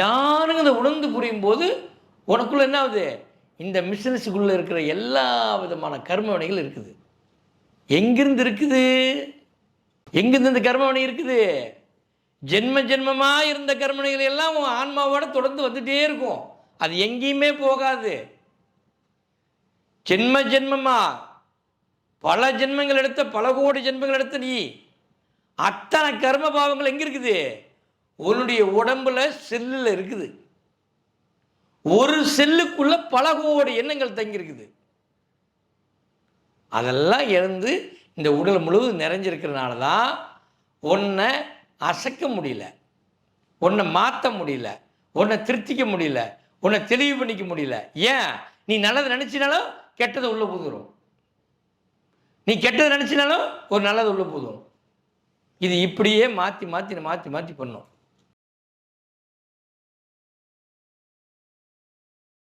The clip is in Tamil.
யாருங்கிறத உணர்ந்து புரியும் போது உனக்குள்ள என்ன ஆகுது? இந்த மிஷினஸுக்குள்ளே இருக்கிற எல்லா விதமான கர்மவினைகள் இருக்குது. எங்கிருந்து இருக்குது? எங்கிருந்து இந்த கர்மவினை இருக்குது? ஜென்ம ஜென்மமாக இருந்த கர்மனைகள் எல்லாம் உன் ஆன்மாவோட தொடர்ந்து வந்துட்டே இருக்கும். அது எங்கேயுமே போகாது. ஜென்ம ஜென்மமா? பல ஜென்மங்கள் எடுத்த பல கோடி ஜென்மங்கள் எடுத்த நீ அத்தனை கர்ம பாவங்கள் எங்கே இருக்குது? உன்னுடைய உடம்புல செல்லில் இருக்குது. ஒரு செல்லுக்குள்ள பல கோடி எண்ணங்கள் தங்கியிருக்குது. அதெல்லாம் எழுந்து இந்த உடல் முழுவதும் நிறைஞ்சிருக்கிறனால தான் உன்னை அசைக்க முடியல. உன்னை மாற்ற முடியல. உன்னை திருத்திக்க முடியல. உன்னை தெளிவு பண்ணிக்க முடியல. ஏன்? நீ நல்லது நினச்சினாலும் கெட்டது உள்ளே புதுரும் நீ கெட்டது நினச்சினாலும் ஒரு நல்லது உள்ளே புதுரும் இது இப்படியே மாற்றி மாற்றி மாற்றி மாற்றி பண்ணும்.